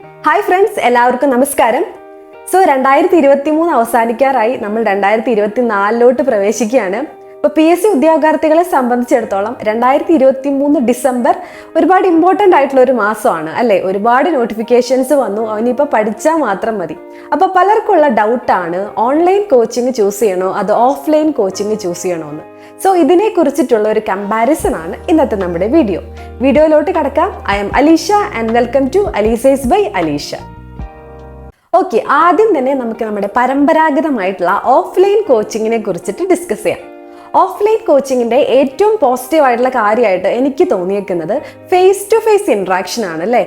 Hi friends എല്ലാവർക്കും നമസ്കാരം. So രണ്ടായിരത്തി ഇരുപത്തി മൂന്ന് അവസാനിക്കാറായി നമ്മൾ രണ്ടായിരത്തി ഇരുപത്തി നാലിലോട്ട് പ്രവേശിക്കുകയാണ്. ഇപ്പോൾ പി എസ് സി ഉദ്യോഗാർത്ഥികളെ സംബന്ധിച്ചിടത്തോളം രണ്ടായിരത്തി ഇരുപത്തി മൂന്ന് ഡിസംബർ ഒരുപാട് ഇമ്പോർട്ടന്റ് ആയിട്ടുള്ള ഒരു മാസമാണ് അല്ലേ? ഒരുപാട് നോട്ടിഫിക്കേഷൻസ് വന്നു അവനിപ്പോൾ പഠിച്ചാൽ മാത്രം മതി. അപ്പോൾ പലർക്കുള്ള ഡൗട്ടാണ് ഓൺലൈൻ കോച്ചിങ് ചൂസ് ചെയ്യണോ അത് ഓഫ്ലൈൻ കോച്ചിങ് ചൂസ് ചെയ്യണോ എന്ന്. സോ ഇതിനെ കുറിച്ചിട്ടുള്ള ഒരു കമ്പാരിസൺ ആണ് ഇന്നത്തെ നമ്മുടെ വീഡിയോ വീഡിയോയിലോട്ട് കടക്കാം. I'm Alisha and welcome to അലീസൈസ് by Alisha okay ആദ്യം തന്നെ നമുക്ക് നമ്മുടെ പരമ്പരാഗതമായിട്ടുള്ള ഓഫ്ലൈൻ കോച്ചിങ്ങിനെ കുറിച്ചിട്ട് ഡിസ്കസ് ചെയ്യാം. ഓഫ്ലൈൻ കോച്ചിങ്ങിന്റെ ഏറ്റവും പോസിറ്റീവ് ആയിട്ടുള്ള കാര്യമായിട്ട് എനിക്ക് തോന്നിയേക്കുന്നത് ഫേസ് ടു ഫേസ് ഇൻട്രാക്ഷൻ ആണ് അല്ലേ?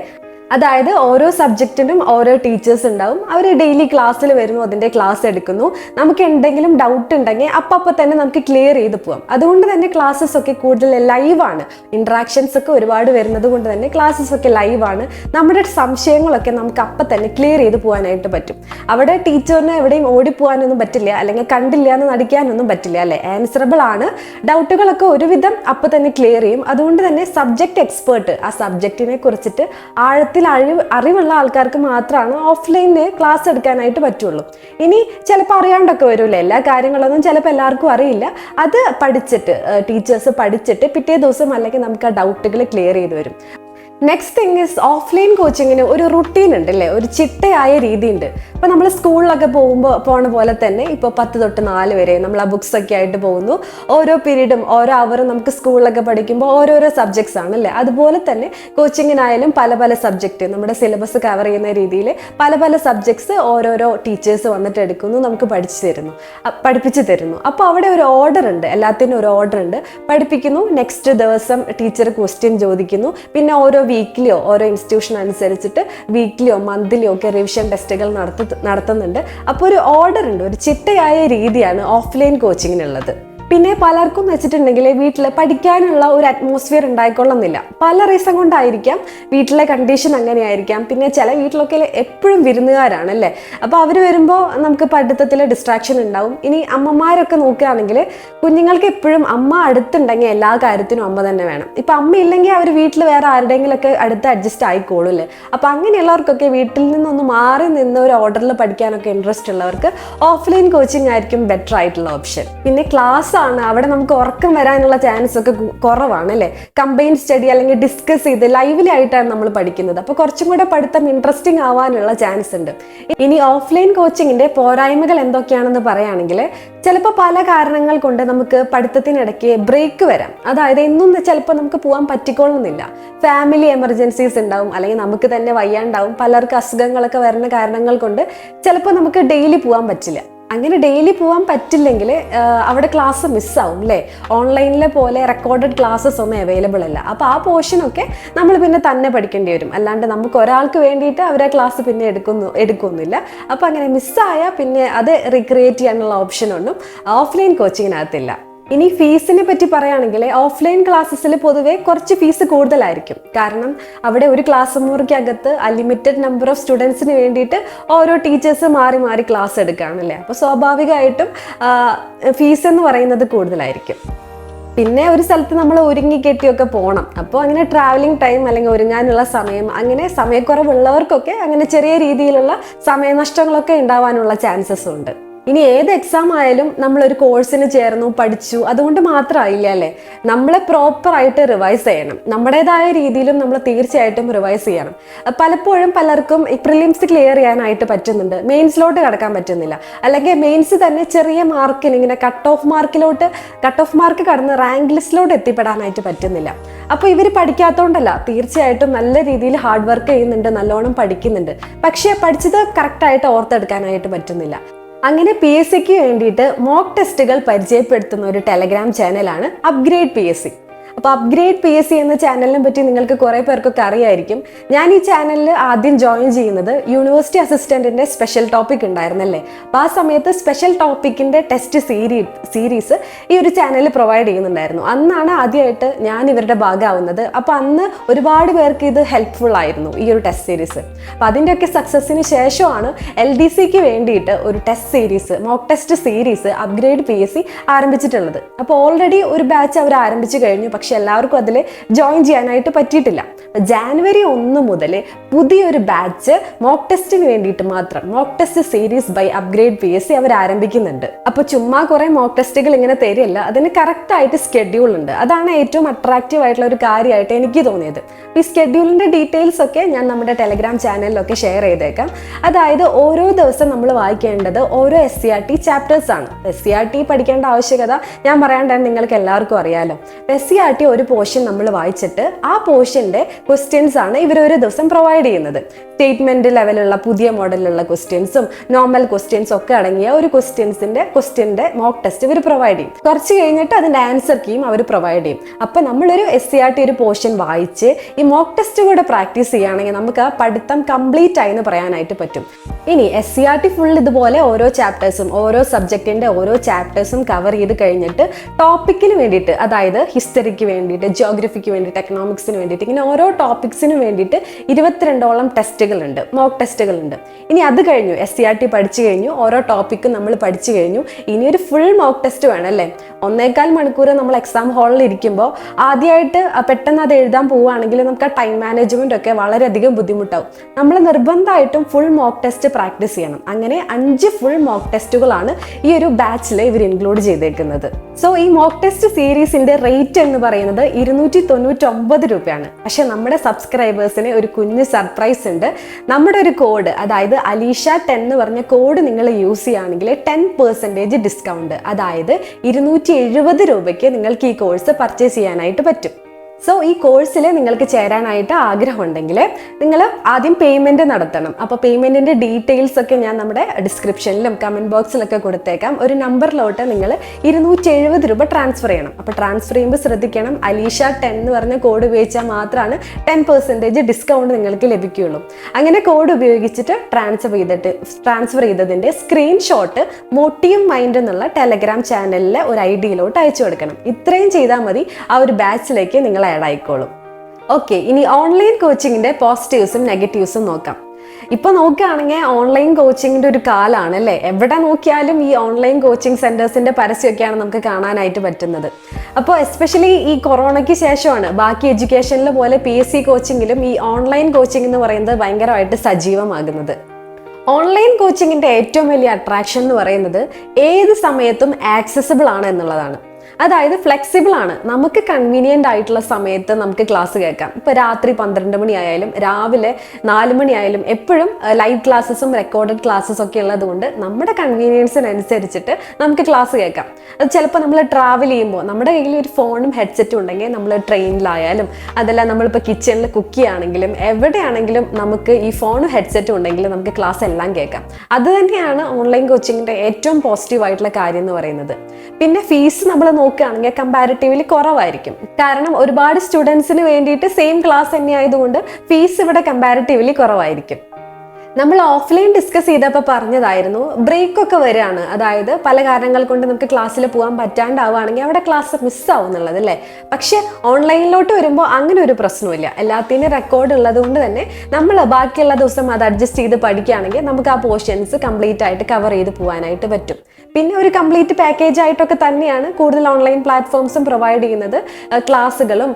അതായത് ഓരോ സബ്ജക്റ്റിനും ഓരോ ടീച്ചേഴ്സ് ഉണ്ടാവും. അവർ ഡെയിലി ക്ലാസ്സിൽ വരുന്നു അതിന്റെ ക്ലാസ് എടുക്കുന്നു. നമുക്ക് എന്തെങ്കിലും ഡൗട്ട് ഉണ്ടെങ്കിൽ അപ്പം തന്നെ നമുക്ക് ക്ലിയർ ചെയ്ത് പോവാം. അതുകൊണ്ട് തന്നെ ക്ലാസ്സസ് ഒക്കെ കൂടുതൽ ലൈവാണ് ഇൻട്രാക്ഷൻസ് ഒക്കെ ഒരുപാട് വരുന്നത് കൊണ്ട് തന്നെ ക്ലാസ്സസ് ഒക്കെ ലൈവാണ് നമ്മുടെ സംശയങ്ങളൊക്കെ നമുക്ക് അപ്പം തന്നെ ക്ലിയർ ചെയ്ത് പോകാനായിട്ട് പറ്റും. അവിടെ ടീച്ചറിനെ എവിടെയും ഓടിപ്പോകാനൊന്നും പറ്റില്ല. അല്ലെങ്കിൽ കണ്ടില്ല എന്ന് നടിക്കാനൊന്നും പറ്റില്ല അല്ലേ? ആൻസറബിൾ ആണ്. ഡൗട്ടുകളൊക്കെ ഒരുവിധം അപ്പം തന്നെ ക്ലിയർ ചെയ്യും. അതുകൊണ്ട് തന്നെ സബ്ജക്റ്റ് എക്സ്പേർട്ട് ആ സബ്ജക്റ്റിനെ കുറിച്ചിട്ട് ആഴത്തിൽ അറിവ് അറിവുള്ള ആൾക്കാർക്ക് മാത്രമാണ് ഓഫ്ലൈനിൽ ക്ലാസ് എടുക്കാനായിട്ട് പറ്റുള്ളൂ. ഇനി ചിലപ്പോൾ അറിയാണ്ടൊക്കെ വരുമല്ലോ എല്ലാ കാര്യങ്ങളൊന്നും ചിലപ്പോൾ എല്ലാവർക്കും അറിയില്ല. അത് പഠിച്ചിട്ട് ടീച്ചേഴ്സ് പഠിച്ചിട്ട് പിറ്റേ ദിവസം അല്ലെങ്കിൽ നമുക്ക് ആ ഡൗട്ടുകൾ ക്ലിയർ ചെയ്ത് വരും. നെക്സ്റ്റ് തിങ് ഇസ് ഓഫ്ലൈൻ കോച്ചിങ്ങിന് ഒരു റുട്ടീൻ ഉണ്ട് അല്ലേ? ഒരു ചിട്ടയായ രീതിയുണ്ട്. ഇപ്പോൾ നമ്മൾ സ്കൂളിലൊക്കെ പോകുമ്പോൾ പോണ പോലെ തന്നെ ഇപ്പോൾ പത്ത് തൊട്ട് നാല് വരെ നമ്മൾ ആ ബുക്സ് ഒക്കെ ആയിട്ട് പോകുന്നു. ഓരോ പീരീഡും ഓരോ അവറും നമുക്ക് സ്കൂളിലൊക്കെ പഠിക്കുമ്പോൾ ഓരോരോ സബ്ജക്ട്സ് ആണ് അല്ലേ? അതുപോലെ തന്നെ കോച്ചിങ്ങിനായാലും പല പല സബ്ജക്റ്റ് നമ്മുടെ സിലബസ് കവർ ചെയ്യുന്ന രീതിയിൽ പല പല സബ്ജക്ട്സ് ഓരോരോ ടീച്ചേഴ്സ് വന്നിട്ട് എടുക്കുന്നു നമുക്ക് പഠിച്ചു തരുന്നു. പഠിപ്പിച്ചു തരുന്നു. അപ്പോൾ അവിടെ ഒരു ഓർഡർ ഉണ്ട്. എല്ലാത്തിനും ഒരു ഓർഡർ ഉണ്ട്. പഠിപ്പിക്കുന്നു. നെക്സ്റ്റ് ദിവസം ടീച്ചർ ക്വസ്റ്റ്യൻ ചോദിക്കുന്നു. പിന്നെ ഓരോ വീക്കിലിയോ ഓരോ ഇൻസ്റ്റിറ്റ്യൂഷൻ അനുസരിച്ചിട്ട് വീക്കിലിയോ മന്ത്ലിയോ ഒക്കെ റിവിഷൻ ടെസ്റ്റുകൾ നടത്തു നടത്തുന്നുണ്ട്. അപ്പോൾ ഒരു ഓർഡർ ഉണ്ട് ഒരു ചിട്ടയായ രീതിയാണ് ഓഫ്ലൈൻ കോച്ചിങ്ങിനുള്ളത് പിന്നെ പലർക്കും വെച്ചിട്ടുണ്ടെങ്കിൽ വീട്ടിൽ പഠിക്കാനുള്ള ഒരു അറ്റ്മോസ്ഫിയർ ഉണ്ടായിക്കൊള്ളുന്നില്ല. പല റീസൺ കൊണ്ടായിരിക്കാം വീട്ടിലെ കണ്ടീഷൻ അങ്ങനെയായിരിക്കാം. പിന്നെ ചില വീട്ടിലൊക്കെ എപ്പോഴും വിരുന്നുകാരാണ് അല്ലേ? അപ്പോൾ അവർ വരുമ്പോൾ നമുക്ക് പഠിത്തത്തിൽ ഡിസ്ട്രാക്ഷൻ ഉണ്ടാവും. ഇനി അമ്മമാരൊക്കെ നോക്കുകയാണെങ്കിൽ കുഞ്ഞുങ്ങൾക്ക് എപ്പോഴും അമ്മ അടുത്തുണ്ടെങ്കിൽ എല്ലാ കാര്യത്തിനും അമ്മ തന്നെ വേണം. ഇപ്പം അമ്മ ഇല്ലെങ്കിൽ അവർ വീട്ടിൽ വേറെ ആരുടെയെങ്കിലൊക്കെ അടുത്ത് അഡ്ജസ്റ്റ് ആയിക്കോളൂ അല്ലേ? അപ്പോൾ അങ്ങനെയുള്ളവർക്കൊക്കെ വീട്ടിൽ നിന്നൊന്ന് മാറി നിന്ന് ഒരു ഓർഡറിൽ പഠിക്കാനൊക്കെ ഇൻട്രസ്റ്റ് ഉള്ളവർക്ക് ഓഫ്ലൈൻ കോച്ചിങ് ആയിരിക്കും ബെറ്റർ ആയിട്ടുള്ള ഓപ്ഷൻ പിന്നെ ക്ലാസ് ആണ്. അവിടെ നമുക്ക് ഉറക്കം വരാനുള്ള ചാൻസ് ഒക്കെ കുറവാണ് അല്ലേ? കമ്പൈൻ സ്റ്റഡി അല്ലെങ്കിൽ ഡിസ്കസ് ചെയ്ത് ലൈവ്ലി ആയിട്ടാണ് നമ്മൾ പഠിക്കുന്നത്. അപ്പോൾ കുറച്ചും കൂടെ പഠിത്തം ഇൻട്രസ്റ്റിംഗ് ആവാനുള്ള ചാൻസ് ഉണ്ട്. ഇനി ഓഫ്ലൈൻ കോച്ചിങ്ങിന്റെ പോരായ്മകൾ എന്തൊക്കെയാണെന്ന് പറയുകയാണെങ്കിൽ ചിലപ്പോൾ പല കാരണങ്ങൾ കൊണ്ട് നമുക്ക് പഠിത്തത്തിനിടയ്ക്ക് ബ്രേക്ക് വരാം. അതായത് എന്നും ചിലപ്പോൾ നമുക്ക് പോകാൻ പറ്റിക്കൊള്ളുന്നില്ല ഫാമിലി എമർജൻസീസ് ഉണ്ടാവും അല്ലെങ്കിൽ നമുക്ക് തന്നെ വയ്യാണ്ടാവും പലർക്ക് അസുഖങ്ങളൊക്കെ വരുന്ന കാരണങ്ങൾ കൊണ്ട് ചിലപ്പോൾ നമുക്ക് ഡെയിലി പോകാൻ പറ്റില്ല. അങ്ങനെ ഡെയിലി പോകാൻ പറ്റില്ലെങ്കിൽ അവിടെ ക്ലാസ് മിസ്സാവും അല്ലേ ഓൺലൈനിലെ പോലെ റെക്കോർഡഡ് ക്ലാസ്സസ് ഒന്നും അവൈലബിൾ അല്ല. അപ്പോൾ ആ പോർഷനൊക്കെ നമ്മൾ പിന്നെ തന്നെ പഠിക്കേണ്ടി വരും. അല്ലാണ്ട് നമുക്ക് ഒരാൾക്ക് വേണ്ടിയിട്ട് അവരെ ക്ലാസ് പിന്നെ എടുക്കുന്നു എടുക്കുന്നില്ല. അപ്പോൾ അങ്ങനെ മിസ്സായാൽ പിന്നെ അത് റീക്രിയേറ്റ് ചെയ്യാനുള്ള ഓപ്ഷനൊന്നും ഓഫ്ലൈൻ കോച്ചിങ്ങിനകത്തില്ല ഇനി ഫീസിനെ പറ്റി പറയുകയാണെങ്കിൽ ഓഫ്ലൈൻ ക്ലാസ്സസിൽ പൊതുവേ കുറച്ച് ഫീസ് കൂടുതലായിരിക്കും. കാരണം അവിടെ ഒരു ക്ലാസ് മുറിക്കകത്ത് അൺലിമിറ്റഡ് നമ്പർ ഓഫ് സ്റ്റുഡൻസിന് വേണ്ടിയിട്ട് ഓരോ ടീച്ചേഴ്സ് മാറി മാറി ക്ലാസ് എടുക്കുകയാണല്ലേ? അപ്പോൾ സ്വാഭാവികമായിട്ടും ഫീസ് എന്ന് പറയുന്നത് കൂടുതലായിരിക്കും. പിന്നെ ഒരു സ്ഥലത്ത് നമ്മൾ ഒരുങ്ങി കെട്ടിയൊക്കെ പോകണം അപ്പോൾ അങ്ങനെ ട്രാവലിംഗ് ടൈം അല്ലെങ്കിൽ ഒരുങ്ങാനുള്ള സമയം അങ്ങനെ സമയക്കുറവുള്ളവർക്കൊക്കെ അങ്ങനെ ചെറിയ രീതിയിലുള്ള സമയനഷ്ടങ്ങളൊക്കെ ഉണ്ടാവാനുള്ള ചാൻസസ് ഉണ്ട്. ഇനി ഏത് എക്സാം ആയാലും നമ്മൾ ഒരു കോഴ്സിന് ചേർന്നു പഠിച്ചു. അതുകൊണ്ട് മാത്രമായില്ല അല്ലേ? നമ്മളെ പ്രോപ്പറായിട്ട് റിവൈസ് ചെയ്യണം. നമ്മുടേതായ രീതിയിലും നമ്മൾ തീർച്ചയായിട്ടും റിവൈസ് ചെയ്യണം. പലപ്പോഴും പലർക്കും ഈ പ്രിലിംസ് ക്ലിയർ ചെയ്യാനായിട്ട് പറ്റുന്നുണ്ട്. മെയിൻസിലോട്ട് കടക്കാൻ പറ്റുന്നില്ല. അല്ലെങ്കിൽ മെയിൻസ് തന്നെ ചെറിയ മാർക്കിന് ഇങ്ങനെ കട്ട് ഓഫ് മാർക്കിലോട്ട് കട്ട് ഓഫ് മാർക്ക് കടന്ന് റാങ്ക് ലിസ്റ്റിലോട്ട് എത്തിപ്പെടാനായിട്ട് പറ്റുന്നില്ല. അപ്പോൾ ഇവർ പഠിക്കാത്തതുകൊണ്ടല്ല തീർച്ചയായിട്ടും നല്ല രീതിയിൽ ഹാർഡ് വർക്ക് ചെയ്യുന്നുണ്ട് നല്ലോണം പഠിക്കുന്നുണ്ട്. പക്ഷേ പഠിച്ചത് കറക്റ്റായിട്ട് ഓർത്തെടുക്കാനായിട്ട് പറ്റുന്നില്ല. അങ്ങനെ പി എസ് സിക്ക് വേണ്ടിയിട്ട് മോക്ക് ടെസ്റ്റുകൾ പരിചയപ്പെടുത്തുന്ന ഒരു ടെലഗ്രാം ചാനലാണ് അപ്ഗ്രേഡ് പി എസ് സി അപ്പോൾ അപ്ഗ്രേഡ് പി എസ് സി എന്ന ചാനലിനെ പറ്റി നിങ്ങൾക്ക് കുറേ പേർക്കൊക്കെ അറിയായിരിക്കും. ഞാൻ ഈ ചാനലിൽ ആദ്യം ജോയിൻ ചെയ്യുന്നത് യൂണിവേഴ്സിറ്റി അസിസ്റ്റന്റിന്റെ സ്പെഷ്യൽ ടോപ്പിക് ഉണ്ടായിരുന്നല്ലേ? അപ്പോൾ ആ സമയത്ത് സ്പെഷ്യൽ ടോപ്പിക്കിന്റെ ടെസ്റ്റ് സീരീ സീരീസ് ഈ ഒരു ചാനലിൽ പ്രൊവൈഡ് ചെയ്യുന്നുണ്ടായിരുന്നു. അന്നാണ് ആദ്യമായിട്ട് ഞാൻ ഇവരുടെ ഭാഗമാവുന്നത്. അപ്പോൾ അന്ന് ഒരുപാട് പേർക്ക് ഇത് ഹെൽപ്ഫുൾ ആയിരുന്നു ഈ ഒരു ടെസ്റ്റ് സീരീസ് അപ്പോൾ അതിന്റെയൊക്കെ സക്സസ്സിന് ശേഷമാണ് എൽ ഡി സിക്ക് വേണ്ടിയിട്ട് ഒരു test series mock test series upgrade P S C ആരംഭിച്ചിട്ടുള്ളത്. അപ്പോൾ ഓൾറെഡി ഒരു ബാച്ച് അവർ ആരംഭിച്ചു കഴിഞ്ഞു. പക്ഷെ എല്ലാവർക്കും അതിൽ ജോയിൻ ചെയ്യാനായിട്ട് പറ്റിയിട്ടില്ല. ജാനുവരി ഒന്ന് മുതൽ പുതിയൊരു ബാച്ച് മോക്ക് ടെസ്റ്റിന് വേണ്ടിയിട്ട് മാത്രം mock test series by upgrade P S C അവർ ആരംഭിക്കുന്നുണ്ട്. അപ്പോൾ ചുമ്മാ കുറേ മോക്ക് ടെസ്റ്റുകൾ ഇങ്ങനെ തരില്ല അതിന് കറക്റ്റ് ആയിട്ട് സ്കെഡ്യൂൾ ഉണ്ട്. അതാണ് ഏറ്റവും അട്രാക്റ്റീവ് ആയിട്ടുള്ള ഒരു കാര്യമായിട്ട് എനിക്ക് തോന്നിയത്. ഈ സ്കെഡ്യൂളിന്റെ ഡീറ്റെയിൽസ് ഒക്കെ ഞാൻ നമ്മുടെ ടെലഗ്രാം ചാനലിലൊക്കെ ഷെയർ ചെയ്തേക്കാം. അതായത് ഓരോ ദിവസം നമ്മൾ വായിക്കേണ്ടത് ഓരോ S C R T chapters ആണ്. എസ് സി ആർ ടി പഠിക്കേണ്ട ആവശ്യകത ഞാൻ പറയാണ്ടാണ് നിങ്ങൾക്ക് എല്ലാവർക്കും അറിയാലോ. എസ് സി ആർ ടി ഒരു പോർഷൻ നമ്മൾ വായിച്ചിട്ട് ആ പോർഷന്റെ ക്വസ്റ്റ്യൻസ് ആണ് ഇവർ ഒരു ദിവസം പ്രൊവൈഡ് ചെയ്യുന്നത്. സ്റ്റേറ്റ്മെന്റ് ലെവലുള്ള പുതിയ മോഡലിലുള്ള ക്വസ്റ്റ്യൻസും നോർമൽ ക്വസ്റ്റ്യൻസും ഒക്കെ അടങ്ങിയ ഒരു ക്വസ്റ്റ്യൻസിന്റെ ക്വസ്റ്റ്യന്റെ മോക്ക് ടെസ്റ്റ് ഇവർ പ്രൊവൈഡ് ചെയ്യും. കുറച്ച് കഴിഞ്ഞിട്ട് അതിന്റെ ആൻസർ കീയും അവർ പ്രൊവൈഡ് ചെയ്യും. അപ്പൊ നമ്മളൊരു എസ് സി ആർ ടി ഒരു പോർഷൻ വായിച്ച് ഈ മോക്ക് ടെസ്റ്റ് കൂടെ പ്രാക്ടീസ് ചെയ്യുകയാണെങ്കിൽ നമുക്ക് ആ പഠിത്തം കംപ്ലീറ്റ് ആയി എന്ന് പറയാനായിട്ട് പറ്റും. ഇനി S C R T full ഇതുപോലെ ഓരോ ചാപ്റ്റേഴ്സും ഓരോ സബ്ജക്റ്റിന്റെ ഓരോ ചാപ്റ്റേഴ്സും കവർ ചെയ്ത് കഴിഞ്ഞിട്ട് ടോപ്പിക്കിന് വേണ്ടിയിട്ട് അതായത് ഹിസ്റ്ററിക്ക് വേണ്ടിയിട്ട് ജിയോഗ്രഫിക്ക് വേണ്ടിയിട്ട് എക്കണോമിക്സിന് വേണ്ടിയിട്ട് ഇങ്ങനെ ഓരോ ടോപ്പിക്സിന് വേണ്ടിയിട്ട് ഇരുപത്തിരണ്ടോളം ടെസ്റ്റുകളുണ്ട് മോക്ക് ടെസ്റ്റുകളുണ്ട് ഇനി അത് കഴിഞ്ഞു എസ് സി ആർ ടി പഠിച്ചു കഴിഞ്ഞു ഓരോ ടോപ്പിക്കും നമ്മൾ പഠിച്ചു കഴിഞ്ഞു. ഇനി ഒരു ഫുൾ മോക്ക് ടെസ്റ്റ് വേണം അല്ലേ ഒന്നേകാൽ മണിക്കൂർ നമ്മൾ എക്സാം ഹാളിൽ ഇരിക്കുമ്പോൾ ആദ്യമായിട്ട് പെട്ടെന്ന് അത് എഴുതാൻ പോവുകയാണെങ്കിൽ നമുക്ക് ആ ടൈം മാനേജ്മെന്റ് ഒക്കെ വളരെയധികം ബുദ്ധിമുട്ടാവും. നമ്മൾ നിർബന്ധമായിട്ടും ഫുൾ മോക്ക് ടെസ്റ്റ് പ്രാക്ടീസ് ചെയ്യണം. അങ്ങനെ അഞ്ച് ഫുൾ മോക്ക് ടെസ്റ്റുകളാണ് ഈ ഒരു ബാച്ചിൽ ഇവർ ഇൻക്ലൂഡ് ചെയ്തേക്കുന്നത്. സോ ഈ മോക്ക് ടെസ്റ്റ് സീരീസിന്റെ റേറ്റ് എന്ന് ഇരുന്നൂറ്റി തൊണ്ണൂറ്റൊമ്പത് രൂപയാണ്. പക്ഷെ നമ്മുടെ സബ്സ്ക്രൈബേഴ്സിന് ഒരു കുഞ്ഞ് സർപ്രൈസ് ഉണ്ട്. നമ്മുടെ ഒരു കോഡ് അതായത് അലീഷ ടെൻ എന്ന് പറഞ്ഞ കോഡ് നിങ്ങൾ യൂസ് ചെയ്യുകയാണെങ്കിൽ ടെൻ പെർസെന്റേജ് ഡിസ്കൗണ്ട് അതായത് ഇരുന്നൂറ്റി രൂപയ്ക്ക് നിങ്ങൾക്ക് ഈ കോഴ്സ് പർച്ചേസ് ചെയ്യാനായിട്ട് പറ്റും. സോ ഈ കോഴ്സിൽ നിങ്ങൾക്ക് ചേരാനായിട്ട് ആഗ്രഹമുണ്ടെങ്കിൽ നിങ്ങൾ ആദ്യം പേയ്മെന്റ് നടത്തണം. അപ്പോൾ പേയ്മെന്റിന്റെ ഡീറ്റെയിൽസ് ഒക്കെ ഞാൻ നമ്മുടെ ഡിസ്ക്രിപ്ഷനിലും കമന്റ് ബോക്സിലൊക്കെ കൊടുത്തേക്കാം. ഒരു നമ്പറിലോട്ട് നിങ്ങൾ ഇരുന്നൂറ്റി എഴുപത് രൂപ ട്രാൻസ്ഫർ ചെയ്യണം. അപ്പോൾ ട്രാൻസ്ഫർ ചെയ്യുമ്പോൾ ശ്രദ്ധിക്കണം. അലീഷ ടെൻ എന്ന് പറഞ്ഞ കോഡ് ഉപയോഗിച്ചാൽ മാത്രമാണ് ടെൻ പെർസെന്റേജ് ഡിസ്കൗണ്ട് നിങ്ങൾക്ക് ലഭിക്കുകയുള്ളൂ. അങ്ങനെ കോഡ് ഉപയോഗിച്ചിട്ട് ട്രാൻസ്ഫർ ചെയ്തിട്ട് ട്രാൻസ്ഫർ ചെയ്തതിന്റെ സ്ക്രീൻഷോട്ട് മൊട്ടിയും മൈൻഡ് എന്നുള്ള ടെലഗ്രാം ചാനലിലെ ഒരു ഐ ഡിയിലോട്ട് അയച്ചു കൊടുക്കണം. ഇത്രയും ചെയ്താൽ മതി. ആ ഒരു ബാച്ചിലേക്ക് നിങ്ങൾ ആഡ് ആയിക്കോളും. ഓക്കെ ഇനി ഓൺലൈൻ കോച്ചിങ്ങിന്റെ പോസിറ്റീവ്സും നെഗറ്റീവ്സും നോക്കാം. ഇപ്പൊ നോക്കുകയാണെങ്കിൽ ഓൺലൈൻ കോച്ചിങ്ങിന്റെ ഒരു കാലാണ് അല്ലേ? എവിടെ നോക്കിയാലും ഈ ഓൺലൈൻ കോച്ചിങ് സെന്റേഴ്സിന്റെ പരസ്യമൊക്കെയാണ് നമുക്ക് കാണാനായിട്ട് പറ്റുന്നത്. അപ്പോൾ എസ്പെഷ്യലി ഈ കൊറോണയ്ക്ക് ശേഷമാണ് ബാക്കി എഡ്യൂക്കേഷനിലെ പോലെ പി എസ് സി കോച്ചിങ്ങിലും ഈ ഓൺലൈൻ കോച്ചിങ് എന്ന് പറയുന്നത് ഭയങ്കരമായിട്ട് സജീവമാകുന്നത്. ഓൺലൈൻ കോച്ചിങ്ങിന്റെ ഏറ്റവും വലിയ അട്രാക്ഷൻ എന്ന് പറയുന്നത് ഏത് സമയത്തും ആക്സസിബിൾ ആണ് എന്നുള്ളതാണ്. അതായത് ഫ്ലെക്സിബിൾ ആണ്. നമുക്ക് കൺവീനിയന്റ് ആയിട്ടുള്ള സമയത്ത് നമുക്ക് ക്ലാസ് കേൾക്കാം. ഇപ്പോൾ രാത്രി പന്ത്രണ്ട് മണിയായാലും രാവിലെ നാല് മണിയായാലും എപ്പോഴും ലൈവ് ക്ലാസ്സസും റെക്കോർഡഡ് ക്ലാസ്സസ് ഒക്കെ ഉള്ളതുകൊണ്ട് നമ്മുടെ കൺവീനിയൻസിനനുസരിച്ചിട്ട് നമുക്ക് ക്ലാസ് കേൾക്കാം. അത് ചിലപ്പോൾ നമ്മൾ ട്രാവൽ ചെയ്യുമ്പോൾ നമ്മുടെ കയ്യിൽ ഒരു ഫോണും ഹെഡ്സെറ്റും ഉണ്ടെങ്കിൽ നമ്മൾ ട്രെയിനിലായാലും അതല്ല നമ്മളിപ്പോൾ കിച്ചണിൽ കുക്ക് ചെയ്യുകയാണെങ്കിലും എവിടെയാണെങ്കിലും നമുക്ക് ഈ ഫോണും ഹെഡ്സെറ്റും ഉണ്ടെങ്കിൽ നമുക്ക് ക്ലാസ് എല്ലാം കേൾക്കാം. അതുതന്നെയാണ് ഓൺലൈൻ കോച്ചിങ്ങിന്റെ ഏറ്റവും പോസിറ്റീവ് ആയിട്ടുള്ള കാര്യം എന്ന് പറയുന്നത്. പിന്നെ ഫീസ് നമ്മൾ നോക്കുകയാണെങ്കിൽ കമ്പാരിറ്റീവ്ലി കുറവായിരിക്കും. കാരണം ഒരുപാട് സ്റ്റുഡൻസിന് വേണ്ടിയിട്ട് സെയിം ക്ലാസ് തന്നെ ആയതുകൊണ്ട് ഫീസ് ഇവിടെ കമ്പാരിറ്റീവ്ലി കുറവായിരിക്കും. നമ്മൾ ഓഫ്ലൈൻ ഡിസ്കസ് ചെയ്തപ്പോൾ പറഞ്ഞതായിരുന്നു ബ്രേക്ക് ഒക്കെ വരികയാണ്. അതായത് പല കാരണങ്ങൾ കൊണ്ട് നമുക്ക് ക്ലാസ്സിൽ പോകാൻ പറ്റാണ്ടാവുകയാണെങ്കിൽ അവിടെ ക്ലാസ് മിസ്സാവും എന്നുള്ളത് അല്ലേ? പക്ഷേ ഓൺലൈനിലോട്ട് വരുമ്പോൾ അങ്ങനെ ഒരു പ്രശ്നമില്ല എല്ലാത്തിനും റെക്കോർഡ് ഉള്ളത് കൊണ്ട് തന്നെ നമ്മൾ ബാക്കിയുള്ള ദിവസം അത് അഡ്ജസ്റ്റ് ചെയ്ത് പഠിക്കുകയാണെങ്കിൽ നമുക്ക് ആ പോർഷൻസ് കംപ്ലീറ്റ് ആയിട്ട് കവർ ചെയ്ത് പോകാനായിട്ട് പറ്റും. പിന്നെ ഒരു കംപ്ലീറ്റ് പാക്കേജ് ആയിട്ടൊക്കെ തന്നെയാണ് കൂടുതൽ ഓൺലൈൻ പ്ലാറ്റ്ഫോംസും പ്രൊവൈഡ് ചെയ്യുന്നത്. ക്ലാസ്സുകളും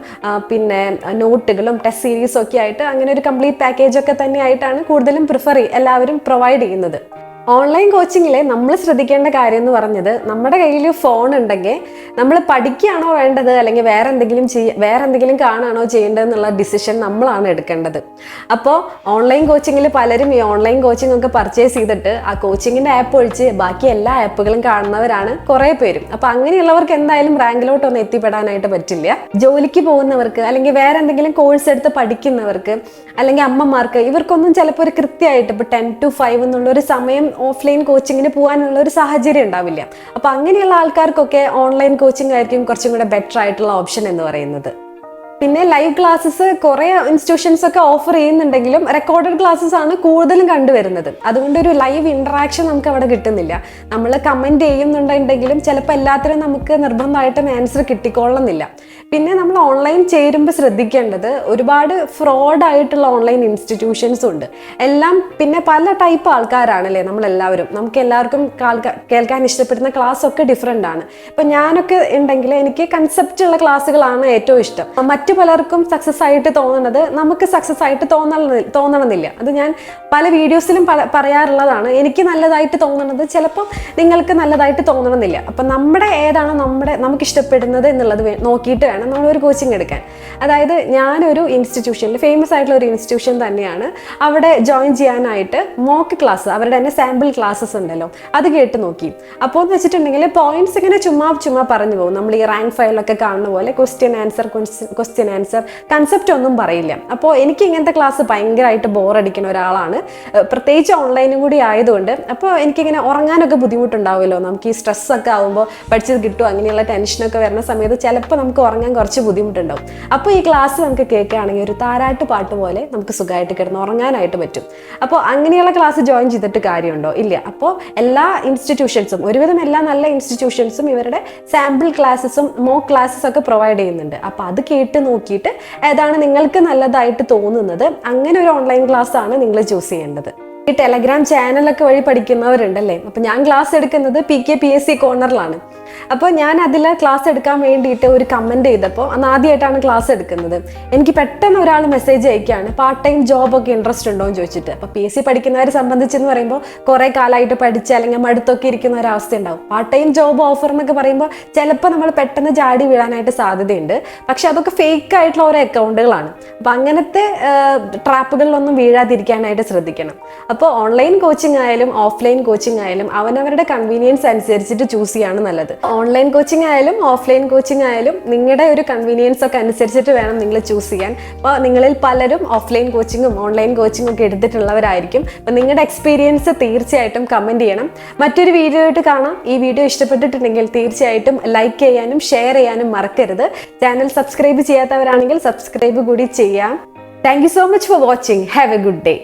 പിന്നെ നോട്ടുകളും ടെസ്റ്റ് സീരീസും ഒക്കെ ആയിട്ട് അങ്ങനെ ഒരു കംപ്ലീറ്റ് പാക്കേജ് ഒക്കെ തന്നെയായിട്ടാണ് കൂടുതലും പ്രിഫർ എല്ലാവരും പ്രൊവൈഡ് ചെയ്യുന്നത്. ഓൺലൈൻ കോച്ചിങ്ങിൽ നമ്മൾ ശ്രദ്ധിക്കേണ്ട കാര്യം എന്ന് പറഞ്ഞത് നമ്മുടെ കയ്യിൽ ഫോൺ ഉണ്ടെങ്കിൽ നമ്മൾ പഠിക്കുകയാണോ വേണ്ടത്? അല്ലെങ്കിൽ വേറെ എന്തെങ്കിലും ചെയ്യ വേറെ എന്തെങ്കിലും കാണാണോ ചെയ്യേണ്ടതെന്നുള്ള ഡിസിഷൻ നമ്മളാണ് എടുക്കേണ്ടത്. അപ്പോൾ ഓൺലൈൻ കോച്ചിങ്ങിൽ പലരും ഈ ഓൺലൈൻ കോച്ചിങ് ഒക്കെ പർച്ചേസ് ചെയ്തിട്ട് ആ കോച്ചിങ്ങിന്റെ ആപ്പ് ഒഴിച്ച് ബാക്കി എല്ലാ ആപ്പുകളും കാണുന്നവരാണ് കുറേ പേരും. അപ്പോൾ അങ്ങനെയുള്ളവർക്ക് എന്തായാലും റാങ്കിലോട്ടൊന്നും എത്തിപ്പെടാനായിട്ട് പറ്റില്ല. ജോലിക്ക് പോകുന്നവർക്ക് അല്ലെങ്കിൽ വേറെ എന്തെങ്കിലും കോഴ്സ് എടുത്ത് പഠിക്കുന്നവർക്ക് അല്ലെങ്കിൽ അമ്മമാർക്ക് ഇവർക്കൊന്നും ചിലപ്പോൾ ഒരു കൃത്യമായിട്ട് ഇപ്പോൾ ടെൻ ടു ഫൈവ് എന്നുള്ളൊരു സമയം ഓഫ്ലൈൻ കോച്ചിങ്ങിന് പോകാനുള്ള ഒരു സാഹചര്യം ഉണ്ടാവില്ല. അപ്പോൾ അങ്ങനെയുള്ള ആൾക്കാർക്കൊക്കെ ഓൺലൈൻ കോച്ചിങ് ആയിരിക്കും കുറച്ചും കൂടെ ബെറ്റർ ആയിട്ടുള്ള ഓപ്ഷൻ എന്ന് പറയുന്നത്. പിന്നെ ലൈവ് ക്ലാസ്സസ് കുറേ ഇൻസ്റ്റിറ്റ്യൂഷൻസ് ഒക്കെ ഓഫർ ചെയ്യുന്നുണ്ടെങ്കിലും റെക്കോർഡഡ് ക്ലാസ്സസ് ആണ് കൂടുതലും കണ്ടുവരുന്നത്. അതുകൊണ്ട് ഒരു ലൈവ് ഇൻട്രാക്ഷൻ നമുക്ക് അവിടെ കിട്ടുന്നില്ല. നമ്മൾ കമന്റ് ചെയ്യുന്നുണ്ടെങ്കിലും ചിലപ്പോൾ എല്ലാത്തിനും നമുക്ക് നിർബന്ധമായിട്ടും ആൻസർ കിട്ടിക്കൊള്ളുന്നില്ല. പിന്നെ നമ്മൾ ഓൺലൈൻ ചേരുമ്പോൾ ശ്രദ്ധിക്കേണ്ടത് ഒരുപാട് ഫ്രോഡ് ആയിട്ടുള്ള ഓൺലൈൻ ഇൻസ്റ്റിറ്റ്യൂഷൻസ് ഉണ്ട്. എല്ലാം പിന്നെ പല ടൈപ്പ് ആൾക്കാരാണല്ലേ നമ്മളെല്ലാവരും. നമുക്ക് എല്ലാവർക്കും കേൾക്കാൻ ഇഷ്ടപ്പെടുന്ന ക്ലാസ് ഒക്കെ ഡിഫറെന്റ് ആണ്. ഇപ്പം ഞാനൊക്കെ ഉണ്ടെങ്കിൽ എനിക്ക് കൺസെപ്റ്റ് ഉള്ള ക്ലാസ്സുകളാണ് ഏറ്റവും ഇഷ്ടം. മറ്റു പലർക്കും സക്സസ് ആയിട്ട് തോന്നുന്നത് നമുക്ക് സക്സസ് ആയിട്ട് തോന്നണ തോന്നണമെന്നില്ല. അത് ഞാൻ പല വീഡിയോസിലും പറയാറുള്ളതാണ്. എനിക്ക് നല്ലതായിട്ട് തോന്നണത് ചിലപ്പം നിങ്ങൾക്ക് നല്ലതായിട്ട് തോന്നണമെന്നില്ല. അപ്പം നമ്മുടെ ഏതാണോ നമ്മുടെ നമുക്ക് ഇഷ്ടപ്പെടുന്നത് എന്നുള്ളത് നോക്കിയിട്ട് വേണം നമ്മളൊരു കോച്ചിങ് എടുക്കാൻ. അതായത് ഞാനൊരു ഇൻസ്റ്റിറ്റ്യൂഷനിൽ ഫേമസ് ആയിട്ടുള്ള ഒരു ഇൻസ്റ്റിറ്റ്യൂഷൻ തന്നെയാണ് അവിടെ ജോയിൻ ചെയ്യാനായിട്ട് മോക്ക് ക്ലാസ് അവരുടെ തന്നെ സാമ്പിൾ ക്ലാസ്സസ് ഉണ്ടല്ലോ അത് കേട്ട് നോക്കി. അപ്പോൾ എന്ന് വെച്ചിട്ടുണ്ടെങ്കിൽ പോയിന്റ്സ് ഇങ്ങനെ ചുമ്മാ ചുമ്മാ പറഞ്ഞു പോകും. നമ്മൾ ഈ റാങ്ക് ഫയലൊക്കെ കാണുന്ന പോലെ question answer question answer concept ഒന്നും പറയില്ല. അപ്പോൾ എനിക്ക് ഇങ്ങനത്തെ ക്ലാസ് ഭയങ്കരമായിട്ട് ബോറടിക്കുന്ന ഒരാളാണ്. പ്രത്യേകിച്ച് ഓൺലൈനും കൂടി ആയതുകൊണ്ട് അപ്പോൾ എനിക്കിങ്ങനെ ഉറങ്ങാനൊക്കെ ബുദ്ധിമുട്ടുണ്ടാവുമല്ലോ. നമുക്ക് ഈ സ്ട്രെസ്സൊക്കെ ആകുമ്പോൾ പഠിച്ചത് കിട്ടും അങ്ങനെയുള്ള ടെൻഷനൊക്കെ വരുന്ന സമയത്ത് ചിലപ്പോൾ നമുക്ക് ഉറങ്ങാൻ കുറച്ച് ബുദ്ധിമുട്ടുണ്ടാവും. അപ്പോൾ ഈ ക്ലാസ് നമുക്ക് കേൾക്കുകയാണെങ്കിൽ ഒരു താരാട്ട് പാട്ട് പോലെ നമുക്ക് സുഖമായിട്ട് കിടന്ന് ഉറങ്ങാനായിട്ട് പറ്റും. അപ്പോൾ അങ്ങനെയുള്ള ക്ലാസ് ജോയിൻ ചെയ്തിട്ട് കാര്യമുണ്ടോ? ഇല്ല. അപ്പോൾ എല്ലാ ഇൻസ്റ്റിറ്റ്യൂഷൻസും ഒരുവിധം എല്ലാ നല്ല ഇൻസ്റ്റിറ്റ്യൂഷൻസും ഇവരുടെ സാമ്പിൾ ക്ലാസ്സസും മോ ക്ലാസ്സസ് ഒക്കെ പ്രൊവൈഡ് ചെയ്യുന്നുണ്ട്. അപ്പോൾ അത് കേട്ട് നോക്കിയിട്ട് ഏതാണ് നിങ്ങൾക്ക് നല്ലതായിട്ട് തോന്നുന്നത്? അങ്ങനെ ഒരു ഓൺലൈൻ ക്ലാസ് ആണ് നിങ്ങൾ ചൂസ് ചെയ്യേണ്ടത്. ഈ ടെലഗ്രാം ചാനലൊക്കെ വഴി പഠിക്കുന്നവരുണ്ടല്ലേ? അപ്പം ഞാൻ ക്ലാസ് എടുക്കുന്നത് P K P S C കോർണറിലാണ് അപ്പോൾ ഞാൻ അതിൽ ക്ലാസ് എടുക്കാൻ വേണ്ടിയിട്ട് ഒരു കമന്റ് ചെയ്തപ്പോൾ അന്ന് ആദ്യമായിട്ടാണ് ക്ലാസ് എടുക്കുന്നത്. എനിക്ക് പെട്ടെന്ന് ഒരാൾ മെസ്സേജ് അയക്കുകയാണ് പാർട്ട് ടൈം ജോബ് ഒക്കെ ഇൻട്രസ്റ്റ് ഉണ്ടോ എന്ന് ചോദിച്ചിട്ട്. അപ്പോൾ പി എസ് സി പഠിക്കുന്നവരെ സംബന്ധിച്ചെന്ന് പറയുമ്പോൾ കുറേ കാലമായിട്ട് പഠിച്ച് അല്ലെങ്കിൽ മടുത്തൊക്കെ ഇരിക്കുന്ന ഒരു അവസ്ഥ ഉണ്ടാവും പാർട്ട് ടൈം ജോബ് ഓഫർ എന്നൊക്കെ പറയുമ്പോൾ ചിലപ്പോൾ നമ്മൾ പെട്ടെന്ന് ചാടി വീഴാനായിട്ട് സാധ്യതയുണ്ട്. പക്ഷെ അതൊക്കെ ഫേക്ക് ആയിട്ടുള്ള ഓരോ അക്കൗണ്ടുകളാണ് അപ്പോൾ അങ്ങനത്തെ ട്രാപ്പുകളിലൊന്നും വീഴാതിരിക്കാനായിട്ട് ശ്രദ്ധിക്കണം. അപ്പോൾ ഓൺലൈൻ കോച്ചിങ് ആയാലും ഓഫ്ലൈൻ കോച്ചിങ് ആയാലും അവനവരുടെ കൺവീനിയൻസ് അനുസരിച്ചിട്ട് ചൂസ് ചെയ്യാണ് നല്ലത്. ഓൺലൈൻ കോച്ചിങ് ആയാലും ഓഫ്ലൈൻ കോച്ചിങ് ആയാലും നിങ്ങളുടെ ഒരു കൺവീനിയൻസ് ഒക്കെ അനുസരിച്ചിട്ട് വേണം നിങ്ങൾ ചൂസ് ചെയ്യാൻ. അപ്പോൾ നിങ്ങളിൽ പലരും ഓഫ്ലൈൻ കോച്ചിങ്ങും ഓൺലൈൻ കോച്ചിങ്ങും ഒക്കെ എടുത്തിട്ടുള്ളവരായിരിക്കും. അപ്പോൾ നിങ്ങളുടെ എക്സ്പീരിയൻസ് തീർച്ചയായിട്ടും കമന്റ് ചെയ്യണം. മറ്റൊരു വീഡിയോ ആയിട്ട് കാണാം. ഈ വീഡിയോ ഇഷ്ടപ്പെട്ടിട്ടുണ്ടെങ്കിൽ തീർച്ചയായിട്ടും ലൈക്ക് ചെയ്യാനും ഷെയർ ചെയ്യാനും മറക്കരുത്. ചാനൽ സബ്സ്ക്രൈബ് ചെയ്യാത്തവരാണെങ്കിൽ സബ്സ്ക്രൈബ് കൂടി ചെയ്യാം. Thank you so much for watching have a good day